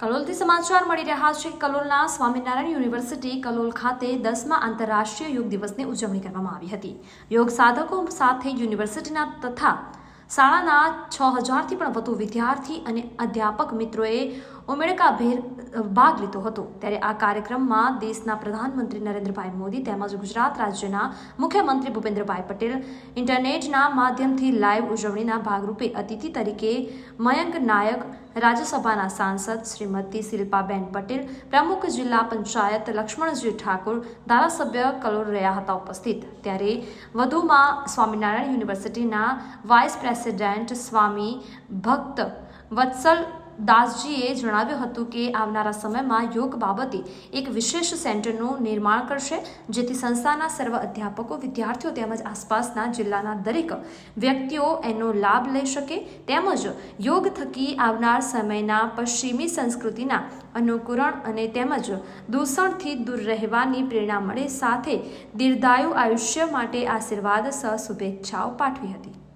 કલોલથી સમાચાર મળી રહ્યા છે. કલોલના સ્વામિનારાયણ યુનિવર્સિટી કલોલ ખાતે દસમા આંતરરાષ્ટ્રીય યોગ દિવસની ઉજવણી કરવામાં આવી હતી. યોગ સાધકો સાથે યુનિવર્સિટીના તથા શાળાના છ હજારથી પણ વધુ વિદ્યાર્થી અને અધ્યાપક મિત્રોએ ઉમેળકાભેર ભાગ લીધો હતો. ત્યારે આ કાર્યક્રમમાં દેશના પ્રધાનમંત્રી નરેન્દ્રભાઈ મોદી તેમજ ગુજરાત રાજ્યના મુખ્યમંત્રી ભૂપેન્દ્રભાઈ પટેલ, ઇન્ટરનેટના માધ્યમથી લાઈવ ઉજવણીના ભાગરૂપે અતિથિ તરીકે મયંક નાયક, રાજ્યસભાના સાંસદ શ્રીમતી શિલ્પાબેન પટેલ, પ્રમુખ જિલ્લા પંચાયત લક્ષ્મણજી ઠાકોર, ધારાસભ્ય કલોર રહ્યા હતા ઉપસ્થિત. ત્યારે વધુમાં સ્વામિનારાયણ યુનિવર્સિટીના વાઇસ પ્રેસિડેન્ટ સ્વામી ભક્ત વત્સલ દાસજીએ જણાવ્યું હતું કે આવનારા સમયમાં યોગ બાબતે એક વિશેષ સેન્ટરનું નિર્માણ કરશે, જેથી સંસ્થાના સર્વ અધ્યાપકો, વિદ્યાર્થીઓ તેમજ આસપાસના જિલ્લાના દરેક વ્યક્તિઓ એનો લાભ લઈ શકે. તેમજ યોગ થકી આવનાર સમયના પશ્ચિમી સંસ્કૃતિના અનુકરણ અને તેમજ દૂષણથી દૂર રહેવાની પ્રેરણા મળે સાથે દીર્ઘાયુ આયુષ્ય માટે આશીર્વાદ સહ શુભેચ્છાઓ પાઠવી હતી.